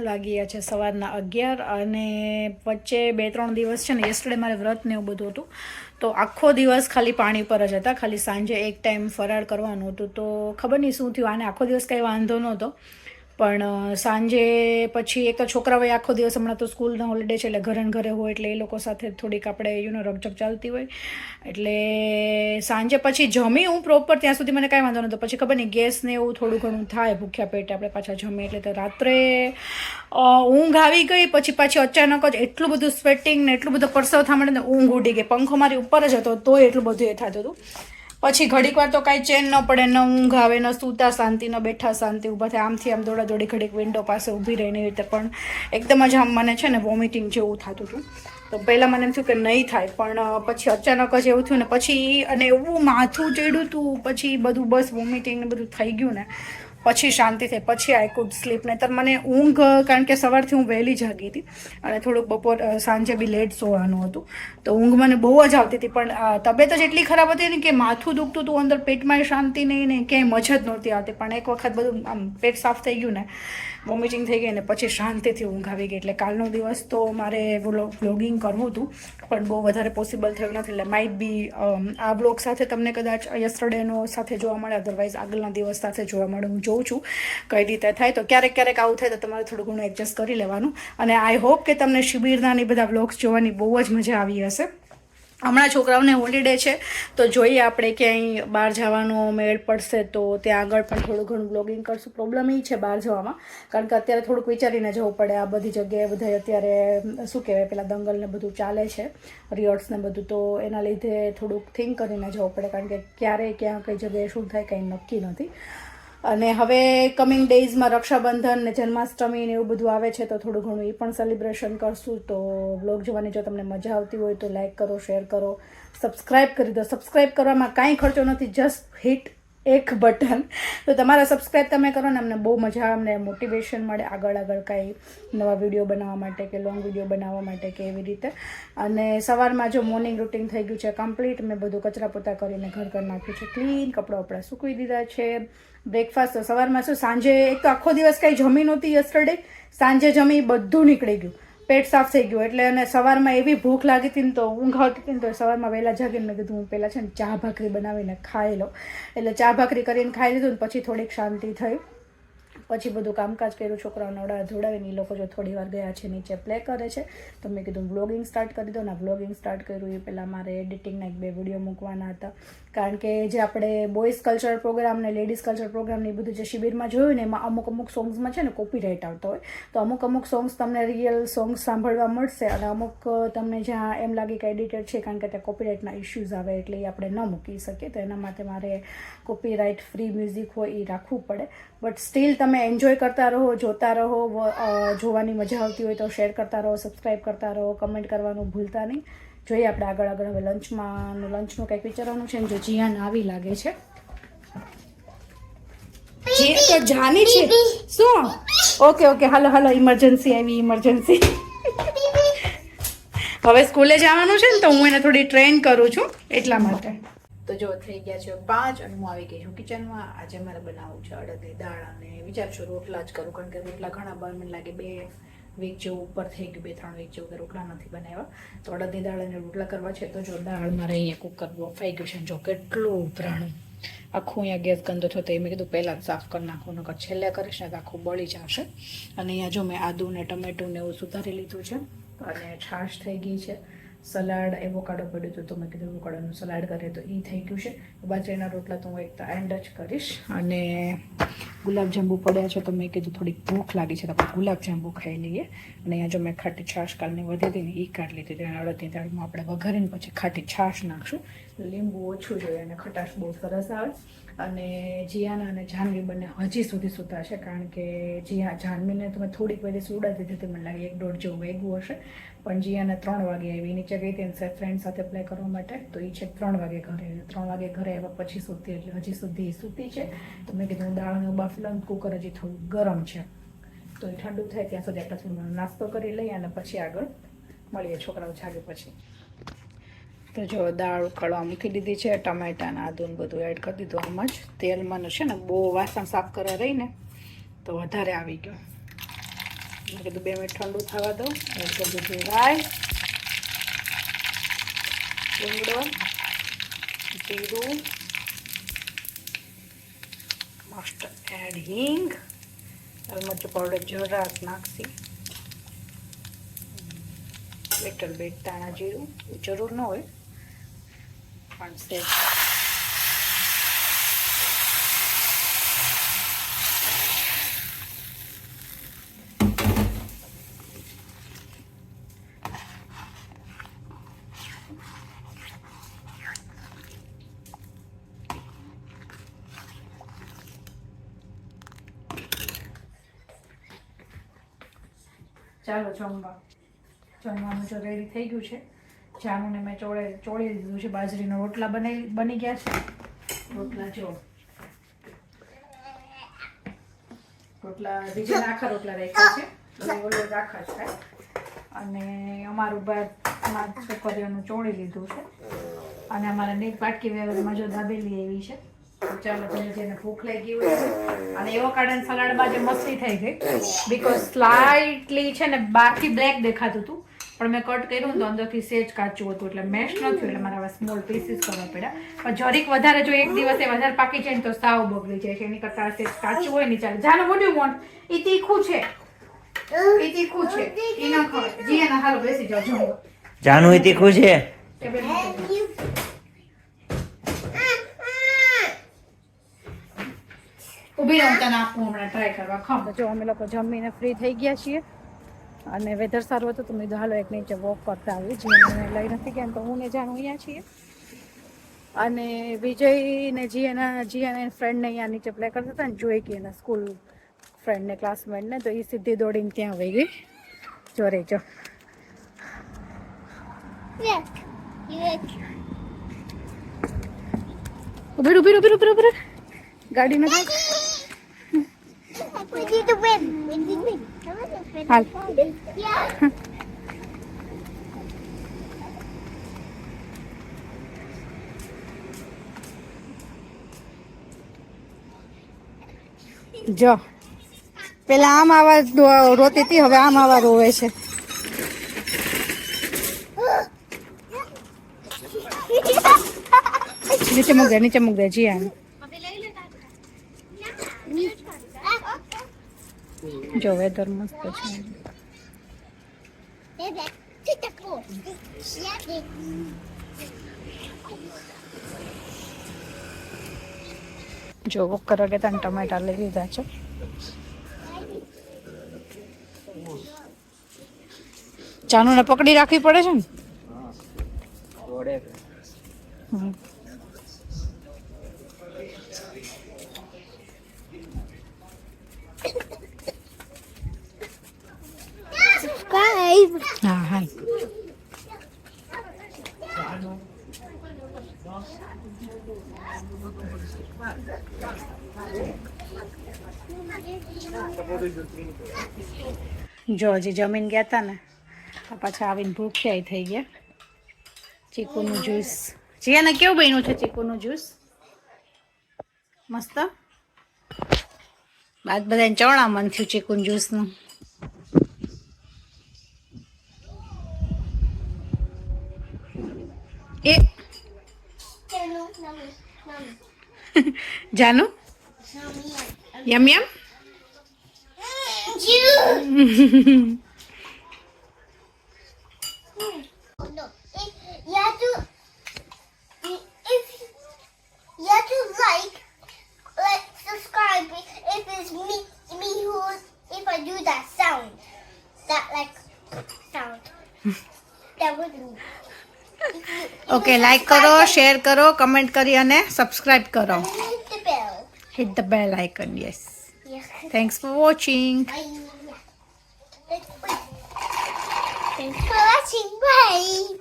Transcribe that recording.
વાગી ગયા છે સવારના અગિયાર અને વચ્ચે બે ત્રણ દિવસ છે ને યસ્ટરડે મારે વ્રત ને એવું બધું હતું. તો આખો દિવસ ખાલી પાણી પર જ હતા. ખાલી સાંજે એક ટાઈમ ફરાળ કરવાનું હતું. તો ખબર નહીં શું થયું. આને આખો દિવસ કંઈ વાંધો નહોતો. પણ સાંજે પછી એક તો છોકરાઓએ આખો દિવસ હમણાં તો સ્કૂલના હોલિડે છે એટલે ઘરે ઘરે હોય એટલે એ લોકો સાથે થોડીક આપણે યુનો રકઝક ચાલતી હોય. એટલે સાંજે પછી જમી હું પ્રોપર ત્યાં સુધી મને કાંઈ વાંધો નહોતો. પછી ખબર નહીં, ગેસ ને એવું થોડું ઘણું થાય ભૂખ્યા પેટે, આપણે પાછા જમીએ એટલે તો રાત્રે ઊંઘ આવી ગઈ, પછી પાછી અચાનક જ એટલું બધું સ્વેટિંગ ને એટલું બધું પરસેવો થવા ને ઊંઘ ઉડી ગઈ. પંખો મારી ઉપર જ હતો, તોય એટલું બધું એ થતું હતું. પછી ઘડીક વાર તો કાંઈ ચેન ન પડે, ન ઊંઘ આવે, ન સૂતા શાંતિ, ન બેઠા શાંતિ, ઊભા થાય. આમથી આમ દોડા દોડી ઘડીક વિન્ડો પાસે ઊભી રહીને એવી રીતે પણ એકદમ જ આમ મને છે ને વોમિટિંગ જેવું થતું હતું. તો પહેલાં મને એમ થયું કે નહીં થાય, પણ પછી અચાનક જ એવું થયું ને પછી અને એવું માથું ચડ્યું હતું પછી બધું બસ વોમિટિંગ ને બધું થઈ ગયું ને. પછી શાંતિ થઈ, પછી આઈ કુડ સ્લીપ નહીંતર મને ઊંઘ, કારણ કે સવારથી હું વહેલી જાગી હતી અને થોડુંક બપોર સાંજે બી લેટ સોવાનું હતું. તો ઊંઘ મને બહુ જ આવતી હતી. પણ તબિયત જ એટલી ખરાબ હતી ને કે માથું દુખતું હતું અંદર પેટમાં શાંતિ નહીં ને ક્યાંય મજા જ નહોતી આવતી. પણ એક વખત બધું આમ પેટ સાફ થઈ ગયું ને વોમિટિંગ થઈ ગઈ અને પછી શાંતિથી ઊંઘ આવી ગઈ. એટલે કાલનો દિવસ તો મારે વ્લોગિંગ કરવું હતું, પણ બહુ વધારે પોસિબલ થયું નથી. એટલે માઇટ બી આ બ્લોગ સાથે તમને કદાચ યસ્ટરડેનો સાથે જોવા મળે અધરવાઇઝ આગળના દિવસ સાથે જોવા મળે, હું જોઉં છું કઈ રીતે થાય. તો ક્યારેક ક્યારેક આવું થાય તો તમારે થોડું ઘણું એડજસ્ટ કરી લેવાનું. અને આઈ હોપ કે તમને શિબિરના બધા બ્લોગ્સ જોવાની બહુ જ મજા આવી હશે. હમણાં છોકરાઓને હોલિડે છે, તો જોઈએ આપણે ક્યાંય બહાર જવાનો મેળ પડશે તો ત્યાં આગળ પણ થોડું ઘણું બ્લોગિંગ કરશું. પ્રોબ્લેમ એ છે બહાર જવામાં, કારણ કે અત્યારે થોડુંક વિચારીને જવું પડે આ બધી જગ્યાએ બધા અત્યારે શું કહેવાય, પેલા દંગલ ને બધું ચાલે છે રિયોર્સને બધું, તો એના લીધે થોડુંક થિંક કરીને જવું પડે, કારણ કે ક્યારે, ક્યાં કઈ જગ્યાએ શું થાય કંઈ નક્કી નથી. અને હવે કમિંગ ડેઝમાં રક્ષાબંધન ને જન્માષ્ટમી ને એવું બધું આવે છે તો થોડું ઘણું એ પણ સેલિબ્રેશન કરશું. તો વ્લોગ જોવાની જો તમને મજા આવતી હોય તો લાઈક કરો શેર કરો સબસ્ક્રાઈબ કરી દો. સબસ્ક્રાઈબ કરવામાં કાંઈ ખર્ચો નથી જસ્ટ હિટ એક બટન તો તમારા સબસ્ક્રાઈબ તમે કરો ને અમને બહુ મજા અમને મોટિવેશન મળે આગળ આગળ કાંઈ નવા વીડિયો બનાવવા માટે કે લોંગ વીડિયો બનાવવા માટે કે એવી રીતે. અને સવારમાં જો મોર્નિંગ રૂટીન થઈ ગયું છે કમ્પ્લીટ મેં બધું કચરા પોતા કરીને ઘર ઘર નાખ્યું છે. ક્લીન કપડાં વપડા સૂકવી દીધા છે. બ્રેકફાસ્ટ તો સવારમાં શું, સાંજે એક તો આખો દિવસ કાંઈ જમી નહોતી યસ્ટરડે સાંજે જમી બધું નીકળી ગયું. પેટ સાફ થઈ ગયું. એટલે અને સવારમાં એવી ભૂખ લાગી હતી ને તો ઊંઘ આવતી હતી ને તો સવારમાં વહેલા જાગીને મેં કીધું, હું પહેલાં છે ને ચા ભાખરી બનાવીને ખાઈ લઉં. એટલે ચા ભાખરી કરીને ખાઈ લીધું ને પછી થોડીક શાંતિ થઈ. પછી બધું કામકાજ કર્યું, છોકરાઓને નવડા ધોડાવીને એ લોકો જો થોડી વાર ગયા છે, નીચે પ્લે કરે છે. તો મેં કીધું બ્લોગિંગ સ્ટાર્ટ કરી દો. ને બ્લોગિંગ સ્ટાર્ટ કર્યું, એ પહેલાં મારે એડિટિંગના એક બે વીડિયો મૂકવાના હતા. કારણ કે જે આપણે બોયઝ કલ્ચર પ્રોગ્રામ ને લેડીઝ કલ્ચર પ્રોગ્રામ ને એ બધું જે શિબિરમાં જોયું ને, એમાં અમુક અમુક સોંગ્સમાં છે ને કોપીરાઇટ આવતો હોય. તો અમુક અમુક સોંગ્સ તમને રિયલ સોંગ્સ સાંભળવા મળશે અને અમુક તમને જ્યાં એમ લાગે કે એડિટેડ છે, કારણ કે ત્યાં કોપીરાઇટના ઇશ્યુઝ આવે એટલે એ આપણે ન મૂકી શકીએ. તો એના માટે મારે કોપીરાઇટ ફ્રી મ્યુઝિક હોય એ રાખવું પડે. બટ સ્ટીલ તમે એન્જોય કરતા રહો જોતા રહો જોવાની મજા આવતી હોય તો શેર કરતા રહો સબસ્ક્રાઈબ કરતા રહો કમેન્ટ કરવાનું ભૂલતા નહીં. જોઈએ આપણે આગળ આગળ હવે લંચમાં લંચનું કંઈક વિચારવાનું છે જો જીયાન આવી લાગે છે. જી તો જાની છે. શું? ઓકે ઓકે હાલો હાલો ઇમરજન્સી આવી ઇમરજન્સી હવે સ્કૂલે જવાનું છે ને તો હું એને થોડી ટ્રેન કરું છું એટલા માટે. તો જો થઈ ગયા છે પાંચ અને હું આવી ગઈ છું કિચનમાં. આજે મારે બનાવવું છે અડદની દાળ અને વિચારશું રોટલા જ કરું, કારણ કે રોટલા ઘણા બર મને લાગે બે વીક જેવું ઉપર થઈ ગયું, બે ત્રણ વીક જેવું કે રોટલા નથી બનાવ્યા. તો અડદની દાળ અને રોટલા કરવા છે. તો જો દાળ મારે અહીંયા કુકર બફાઈ ગયું છે જો કેટલું ઉભરાણું. આખું અહીંયા ગેસ ગંદો થયો તો એ મેં કીધું પહેલાં સાફ કરી નાખું, નકર છેલ્લે કરીશ ને તો આખું બળી જશે. અને અહીંયા જો મેં આદુ ને ટમેટું ને એવું સુધારી લીધું છે. અને છાશ થઈ ગઈ છે. સલાડ એવોકાડો પડ્યું હતું તો મેં કીધું એવોકાડોનું સલાડ કરીએ તો એ થઈ ગયું છે. બાજરીના રોટલા તો હું એક એન્ડ જ કરીશ અને ગુલાબજાંબુ પડ્યા છે તો મેં કીધું થોડીક ભૂખ લાગી છે તો આપણે ગુલાબજાંબુ ખાઈ લઈએ. અને અહીંયા જો મેં ખાટી છાશ કાલની વધી હતી ને એ કાઢી લીધી હતી. અડદની દાળમાં આપણે વઘારીને પછી ખાટી છાશ નાખશું. લીંબુ ઓછું જોઈએ અને ખટાશ બહુ સરસ આવે. અને જીયાના અને જાનવી બંને હજી સુધી સૂતા છે કારણ કે જીયા જાનવીને તો મેં થોડીક વહેલી સુડા દીધી હતી. મને લાગે એક દોઢ જેવું વેગવું હશે. પણ જીયાને ત્રણ વાગે આવી. નીચે ગઈ હતી ફ્રેન્ડ સાથે પ્લે કરવા માટે. તો એ છે ત્રણ વાગે ઘરે. ત્રણ વાગે ઘરે આવ્યા પછી સૂતી. એટલે હજી સુધી સૂતી છે. તો મેં કીધું દાળનું બાફી લઉં કુકર હજી થોડું ગરમ છે. તો એ ઠંડુ થાય ત્યાં સુધી આપણે થોડું નાસ્તો કરી લઈએ અને પછી આગળ મળીએ છોકરાઓ જાગે પછી. તો જો દાળ ઉકળવા મૂકી દીધી છે, ટમેટાને ને ને બધું એડ કરી દીધું આમાં જ. તેલમાં છે ને બહુ વાસણ સાફ કરવા રહીને તો વધારે આવી ગયો. મેં કીધું બે મિનિટ ઠંડુ થવા દઉં એડ કરી દીધું રાય લીમડો જીરું હિંગ લાલ મરચું પાવડર જરાક નાખશી લિટલ બેટ દાણા જીરું જરૂર ન હોય પણ સેજ ચાલો જમવા. જમવાનું જો રેડી થઈ ગયું છે. જાનુને મેં ચોળે ચોળી દીધું છે. બાજરીનો રોટલા બનાવી બની ગયા છે. રોટલા જો. રોટલા, બીજા આખા રોટલા રાખ્યા છે. ઓલો જ અને અમારું બાદ છોકરીઓનું ચોળી લીધું છે. અને અમારા નીટ પાટકી વ્યવહારમાં જો દાબેલી એવી છે. જેને જેને ભૂખ લાગી હોય અને એવો કાર્ડન સલાડમાં જે મસ્તી થઈ ગઈ. બીકોઝ સ્લાઇટલી છે ને બહારથી બ્લેક દેખાતું હતું. પણ મેં કટ કર્યું તો અંદરથી સેજ કાચું હતું એટલે મેશ ન થયું એટલે મારા સ્મોલ પીસીસ કરવા પડ્યા. પણ જરીક વધારે જો એક દિવસે વધારે પાકી જાય ને તો સાવ બગડી જાય છે. એની કરતાં સેજ કાચું હોય ને ચાલે. જાનો વોટ યુ વોન્ટ એ તીખું છે. એ તીખું છે. એ ન ખવાય જી એના હાલો બેસી જમવા જાનું એ તીખું છે ટેબલ મૂકી દો. ઊભી રહું તને આપું હમણાં ટ્રાય કરવા. ખાવ જો અમે લોકો જમીને ફ્રી થઈ ગયા છીએ. અને વેધર સારું હતું તો મેં હાલો એક નીચે વોક કરતા આવી જીયાને લઈ નથી ગયા તો હું ને જાણું અહીંયા છીએ. અને વિજય ને જી એના જી જીયાના ફ્રેન્ડને અહીંયા નીચે પ્લે કરતા હતા ને જોઈ કે એના સ્કૂલ ફ્રેન્ડને ક્લાસમેટને તો એ સીધી દોડીને ત્યાં વહી ગઈ. જો રે જો. ઊભી ઊભી ઊભી ઊભી ઊભી ગાડીમાં We need to win. We need to win. હાલ. જો પેલા આમ આવા રોતી હતી હવે આમ આવા રોવે છે નીચે મૂક દે નીચે મૂક દે જી આમ જો વેધર મસ્ત છે. જો વોક કરવા ગયા ને ટમેટા લઈ લીધા છે. ચાનુને પકડી રાખવી પડે છે ને? હા જો હજી જમીન ગયા હતા ને, તો પાછા આવીને ભૂખ્યાય થઈ ગયા ચીકુનું જ્યુસ. જીયાને કેવું બન્યું છે ચીકુનું જ્યુસ? મસ્ત? બાદ બધાને ચવણા મન થયું ચીકુનું જ્યુસનું. If you- if okay like કરો શેર કરો કમેન્ટ કરી અને સબસ્ક્રાઈબ કરો. hit the bell icon yes. Thanks for watching. Thanks for watching. Bye.